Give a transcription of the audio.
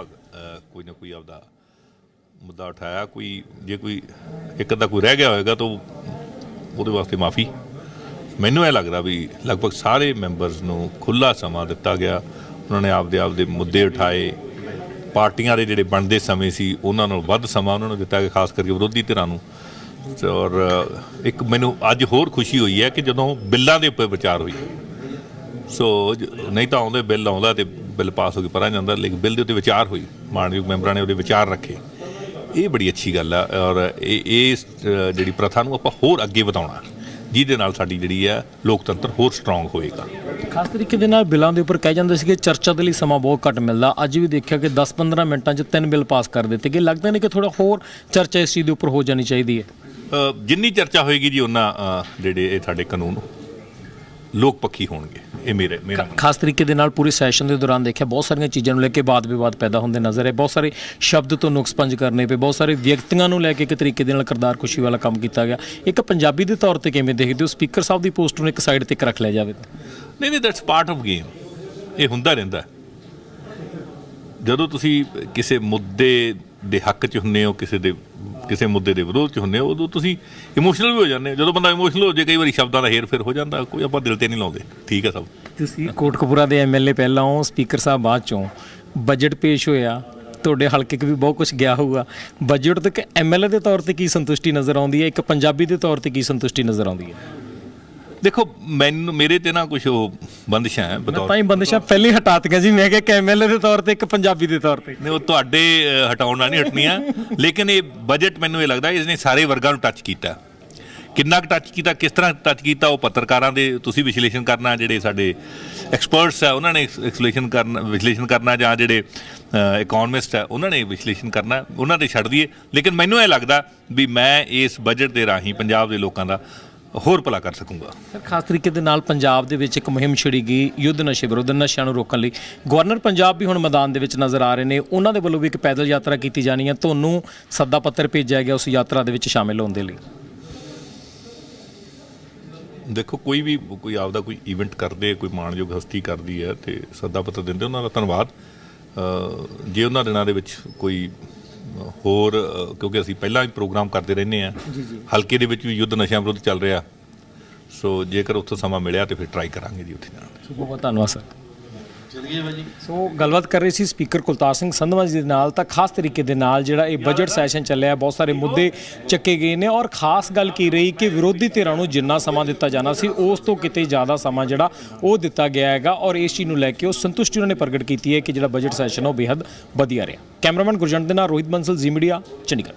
ਲਗਭਗ ਕੋਈ ਨਾ ਕੋਈ ਆਪਦਾ ਮੁੱਦਾ ਉਠਾਇਆ, ਕੋਈ, ਜੇ ਕੋਈ ਇੱਕ ਅੱਧਾ ਕੋਈ ਰਹਿ ਗਿਆ ਹੋਵੇਗਾ ਤਾਂ ਉਹਦੇ ਵਾਸਤੇ ਮਾਫੀ। ਮੈਨੂੰ ਇਹ ਲੱਗਦਾ ਵੀ ਲਗਭਗ ਸਾਰੇ ਮੈਂਬਰਸ ਨੂੰ ਖੁੱਲਾ ਸਮਾਂ ਦਿੱਤਾ ਗਿਆ। ਉਹਨਾਂ ਨੇ ਆਪਦੇ ਆਪਦੇ ਮੁੱਦੇ ਉਠਾਏ। ਪਾਰਟੀਆਂ ਦੇ ਜਿਹੜੇ ਬਣਦੇ ਸਮੇਂ ਸੀ, ਉਹਨਾਂ ਨਾਲ ਵੱਧ ਸਮਾਂ ਉਹਨਾਂ ਨੂੰ ਦਿੱਤਾ ਗਿਆ, ਖਾਸ ਕਰਕੇ ਵਿਰੋਧੀ ਧਿਰਾਂ ਨੂੰ। ਔਰ, ਇੱਕ ਮੈਨੂੰ ਅੱਜ ਹੋਰ ਖੁਸ਼ੀ ਹੋਈ ਹੈ ਕਿ ਜਦੋਂ ਬਿੱਲਾਂ ਦੇ ਉੱਪਰ ਵਿਚਾਰ ਹੋਈ। ਸੋ ਨਹੀਂ ਤਾਂ ਆਉਂਦੇ ਬਿੱਲ ਆਉਂਦਾ ਤੇ ਬਿੱਲ ਪਾਸ ਹੋ ਕੇ ਪਰਾਂ ਜਾਂਦਾ ਲੇਕਿਨ ਬਿੱਲ ਦੇ ਉੱਤੇ ਵਿਚਾਰ ਹੋਈ। ਮਾਨਯੋਗ ਮੈਂਬਰਾਂ ਨੇ ਉਹਦੇ ਵਿਚਾਰ ਰੱਖੇ। ਇਹ ਬੜੀ ਅੱਛੀ ਗੱਲ ਆ ਔਰ ਇਹ ਇਸ ਅ, ਜਿਹੜੀ ਪ੍ਰਥਾ ਨੂੰ ਆਪਾਂ ਹੋਰ ਅੱਗੇ ਵਧਾਉਣਾ ਜਿਹਦੇ ਨਾਲ ਸਾਡੀ ਜਿਹੜੀ ਆ ਲੋਕਤੰਤਰ ਹੋਰ ਸਟਰੋਂਗ ਹੋਏਗਾ। ਖਾਸ ਤਰੀਕੇ ਦੇ ਨਾਲ ਬਿੱਲਾਂ ਦੇ ਉੱਪਰ ਕਹਿ ਜਾਂਦੇ ਸੀ ਕਿ ਚਰਚਾ ਦੇ ਲਈ ਸਮਾਂ ਬਹੁਤ ਘੱਟ ਮਿਲਦਾ। ਅੱਜ ਵੀ ਦੇਖਿਆ ਕਿ 10-15 ਮਿੰਟਾਂ 'ਚ ਤਿੰਨ ਬਿੱਲ ਪਾਸ ਕਰ ਦਿੱਤੇ ਗਏ। ਲੱਗਦਾ ਨਹੀਂ ਕਿ ਥੋੜਾ ਹੋਰ ਚਰਚਾ ਇਸ ਚੀਜ਼ ਦੇ ਉੱਪਰ ਹੋ ਜਾਣੀ ਚਾਹੀਦੀ ਹੈ। ਜਿੰਨੀ ਚਰਚਾ ਹੋਏਗੀ ਜੀ ਉਹਨਾਂ ਜਿਹੜੇ ਇਹ ਸਾਡੇ ਕਾਨੂੰਨ ਲੋਕ ਪੱਖੀ ਹੋਣਗੇ। ਇਹ ਮੇਰੇ ਮੇਰਾ। ਖਾਸ ਤਰੀਕੇ ਦੇ ਨਾਲ ਪੂਰੇ ਸੈਸ਼ਨ ਦੇ ਦੌਰਾਨ ਦੇਖਿਆ ਬਹੁਤ ਸਾਰੀਆਂ ਚੀਜ਼ਾਂ ਨੂੰ ਲੈ ਕੇ ਵਾਦ ਵਿਵਾਦ ਪੈਦਾ ਹੁੰਦੇ ਨਜ਼ਰ ਆਏ ਬਹੁਤ ਸਾਰੇ ਸ਼ਬਦ ਤੋਂ ਨੁਕਸਪੰਜ ਕਰਨੇ ਪਏ ਬਹੁਤ ਸਾਰੇ ਵਿਅਕਤੀਆਂ ਨੂੰ ਲੈ ਕੇ ਇੱਕ ਤਰੀਕੇ ਦੇ ਨਾਲ ਕਰਦਾਰ ਖੁਸ਼ੀ ਵਾਲਾ ਕੰਮ ਕੀਤਾ ਗਿਆ ਇੱਕ ਪੰਜਾਬੀ ਦੇ ਤੌਰ ਤੇ ਕਿਵੇਂ ਦੇਖਦੇ ਹੋ ਸਪੀਕਰ ਸਾਹਿਬ ਦੀ ਪੋਸਟ ਨੂੰ ਇੱਕ ਸਾਈਡ ਤੇ ਰੱਖ ਲਿਆ ਜਾਵੇ ਨਹੀਂ ਨਹੀਂ ਦੈਟਸ ਪਾਰਟ ਆਫ ਗੇਮ ਇਹ ਹੁੰਦਾ ਰਹਿੰਦਾ। ਜਦੋਂ ਤੁਸੀਂ ਕਿਸੇ ਮੁੱਦੇ ਦੇ ਹੱਕ 'ਚ ਹੁੰਨੇ ਹੋ ਕਿਸੇ ਦੇ ਕਿਸੇ ਮੁੱਦੇ ਦੇ ਵਿਰੋਧ 'ਚ ਹੁੰਨੇ ਹੋ, ਉਦੋਂ ਤੁਸੀਂ ਇਮੋਸ਼ਨਲ ਵੀ ਹੋ ਜਾਂਦੇ ਹੋ। ਜਦੋਂ ਬੰਦਾ ਇਮੋਸ਼ਨਲ ਹੋ ਜੇ, ਕਈ ਵਾਰੀ ਸ਼ਬਦਾਂ ਦਾ ਹੇਰ ਫੇਰ ਹੋ ਜਾਂਦਾ, ਕੋਈ ਆਪਾਂ ਦਿਲ ਤੇ ਨਹੀਂ ਲਾਉਂਦੇ। ਠੀਕ ਹੈ ਸਭ। ਤੁਸੀਂ ਕੋਟਕਪੂਰਾ ਦੇ ਐਮਐਲਏ ਪਹਿਲਾਂ ਹੋ, ਸਪੀਕਰ ਸਾਹਿਬ ਬਾਅਦ ਚੋਂ ਬਜਟ ਪੇਸ਼ ਹੋਇਆ, ਤੁਹਾਡੇ ਹਲਕੇ 'ਚ ਵੀ ਬਹੁਤ ਕੁਝ ਗਿਆ ਹੋਊਗਾ। ਬਜਟ ਤੱਕ ਐਮਐਲਏ ਦੇ ਤੌਰ ਤੇ ਕੀ ਸੰਤੁਸ਼ਟੀ ਨਜ਼ਰ ਆਉਂਦੀ ਹੈ? ਇੱਕ ਪੰਜਾਬੀ ਦੇ ਤੌਰ ਤੇ ਕੀ ਸੰਤੁਸ਼ਟੀ ਨਜ਼ਰ ਆਉਂਦੀ ਹੈ? ਦੇਖੋ ਮੈਨੂੰ ਮੇਰੇ ਤੇ ਨਾ ਕੁਝ ਉਹ ਬੰਦਿਸ਼ਾਂ ਹੈ ਬਤੌਰ। ਤਾਂ ਹੀ ਬੰਦਸ਼ਾਂ ਪਹਿਲੇ ਹਟਾਤੀਆਂ ਜੀ। ਮੈਂ ਕਿਹਾ ਕਿ ਐਮਐਲਏ ਦੇ ਤੌਰ ਤੇ ਇੱਕ ਪੰਜਾਬੀ ਦੇ ਤੌਰ ਤੇ। ਨਹੀਂ ਉਹ ਤੁਹਾਡੇ ਅ, ਹਟਾਉਣ ਨਾਲ ਨਹੀਂ ਹਟਣੀਆਂ। ਲੇਕਿਨ ਇਹ ਬਜਟ ਮੈਨੂੰ ਇਹ ਲੱਗਦਾ ਇਸਨੇ ਸਾਰੇ ਵਰਗਾਂ ਨੂੰ ਟੱਚ ਕੀਤਾ। ਕਿੰਨਾ ਕੁ ਟੱਚ ਕੀਤਾ ਕਿਸ ਤਰ੍ਹਾਂ ਟੱਚ ਕੀਤਾ ਉਹ ਪੱਤਰਕਾਰਾਂ ਦੇ ਤੁਸੀਂ ਵਿਸ਼ਲੇਸ਼ਣ ਕਰਨਾ ਜਿਹੜੇ ਸਾਡੇ ਐਕਸਪਰਟਸ ਆ ਉਹਨਾਂ ਨੇ ਵਿਸ਼ਲੇਸ਼ਣ ਕਰਨਾ ਵਿਸ਼ਲੇਸ਼ਣ ਕਰਨਾ ਜਾਂ ਜਿਹੜੇ ਇਕਨੋਮਿਸਟ ਆ ਉਹਨਾਂ ਨੇ ਵਿਸ਼ਲੇਸ਼ਣ ਕਰਨਾ ਉਹਨਾਂ ਤੇ ਛੱਡ ਦਈਏ। ਲੇਕਿਨ ਮੈਨੂੰ ਇਹ ਲੱਗਦਾ ਵੀ ਮੈਂ ਇਸ ਬਜਟ ਦੇ ਰਾਹੀਂ ਪੰਜਾਬ ਦੇ ਲੋਕਾਂ ਦਾ ਹੋਰ ਭਲਾ ਕਰ ਸਕੂੰਗਾ। ਸਰ ਖਾਸ ਤਰੀਕੇ ਦੇ ਨਾਲ ਪੰਜਾਬ ਦੇ ਵਿੱਚ ਇੱਕ ਮੁਹਿੰਮ ਛਿੜੀ ਗਈ ਯੁੱਧ ਨਸ਼ੇ ਵਿਰੁੱਧ ਨਸ਼ਿਆਂ ਨੂੰ ਰੋਕਣ ਲਈ। ਗਵਰਨਰ ਪੰਜਾਬ ਵੀ ਹੁਣ ਮੈਦਾਨ ਦੇ ਵਿੱਚ ਨਜ਼ਰ ਆ ਰਹੇ ਨੇ। ਉਹਨਾਂ ਦੇ ਵੱਲੋਂ ਵੀ ਇੱਕ ਪੈਦਲ ਯਾਤਰਾ ਕੀਤੀ ਜਾਣੀ ਹੈ। ਤੁਹਾਨੂੰ ਸੱਦਾ ਪੱਤਰ ਭੇਜਿਆ ਗਿਆ ਉਸ ਯਾਤਰਾ ਦੇ ਵਿੱਚ ਸ਼ਾਮਿਲ ਹੋਣ ਦੇ ਲਈ। ਦੇਖੋ ਕੋਈ ਵੀ ਕੋਈ ਆਪਦਾ ਕੋਈ ਇਵੈਂਟ ਕਰਦੇ ਕੋਈ ਮਾਣਯੋਗ ਹਸਤੀ ਕਰਦੀ ਹੈ ਤੇ ਸੱਦਾ ਪੱਤਰ ਦਿੰਦੇ ਉਹਨਾਂ ਦਾ ਧੰਨਵਾਦ। ਜੇ ਉਹਨਾਂ ਦਿਨਾਂ ਦੇ ਵਿੱਚ ਕੋਈ ਹੋਰ ਕਿਉਂਕਿ ਅਸੀਂ ਪਹਿਲਾਂ ਵੀ ਪ੍ਰੋਗਰਾਮ ਕਰਦੇ ਰਹਿੰਦੇ ਆ ਹਲਕੇ ਦੇ ਵਿੱਚ ਵੀ ਯੁੱਧ ਨਸ਼ਿਆਂ ਵਿਰੁੱਧ ਚੱਲ ਰਿਹਾ। ਸੋ ਜੇਕਰ ਉੱਥੋਂ ਸਮਾਂ ਮਿਲਿਆ ਤੇ ਫਿਰ ਟਰਾਈ ਕਰਾਂਗੇ ਜੀ ਉੱਥੇ ਜਾਣ ਦੀ। ਬਹੁਤ ਬਹੁਤ ਧੰਨਵਾਦ ਸਰ। ਚਲਿਏ ਭਾਜੀ ਸੋ ਗੱਲਬਾਤ ਕਰ ਰਹੇ ਸੀ ਸਪੀਕਰ ਕੁਲਤਾਰ ਸਿੰਘ ਸੰਧਵਾ ਜੀ ਦੇ ਨਾਲ ਤਾਂ ਖਾਸ ਤਰੀਕੇ ਦੇ ਨਾਲ ਜਿਹੜਾ ਇਹ ਬਜਟ ਸੈਸ਼ਨ ਚੱਲਿਆ ਬਹੁਤ ਸਾਰੇ ਮੁੱਦੇ ਚੱਕੇ ਗਏ ਨੇ ਔਰ ਖਾਸ ਗੱਲ ਕੀ ਰਹੀ ਕਿ ਵਿਰੋਧੀ ਧਿਰਾਂ ਨੂੰ ਜਿੰਨਾ ਸਮਾਂ ਦਿੱਤਾ ਜਾਣਾ ਸੀ ਉਸ ਤੋਂ ਕਿਤੇ ਜ਼ਿਆਦਾ ਸਮਾਂ ਜਿਹੜਾ ਉਹ ਦਿੱਤਾ ਗਿਆ ਹੈਗਾ ਔਰ ਇਸ ਚੀਜ਼ ਨੂੰ ਲੈ ਕੇ ਉਹ ਸੰਤੁਸ਼ਟੀ ਉਹਨਾਂ ਨੇ ਪ੍ਰਗਟ ਕੀਤੀ ਹੈ ਕਿ ਜਿਹੜਾ ਬਜਟ ਸੈਸ਼ਨ ਉਹ ਬੇहद ਵਧੀਆ ਰਿਹਾ। ਕੈਮਰਾਮੈਨ ਗੁਰਜੰਟ ਦੇ ਨਾਲ ਰੋਹਿਤ ਬੰਸਲ ਜ਼ੀ ਮੀਡੀਆ ਚੰਡੀਗੜ੍ਹ।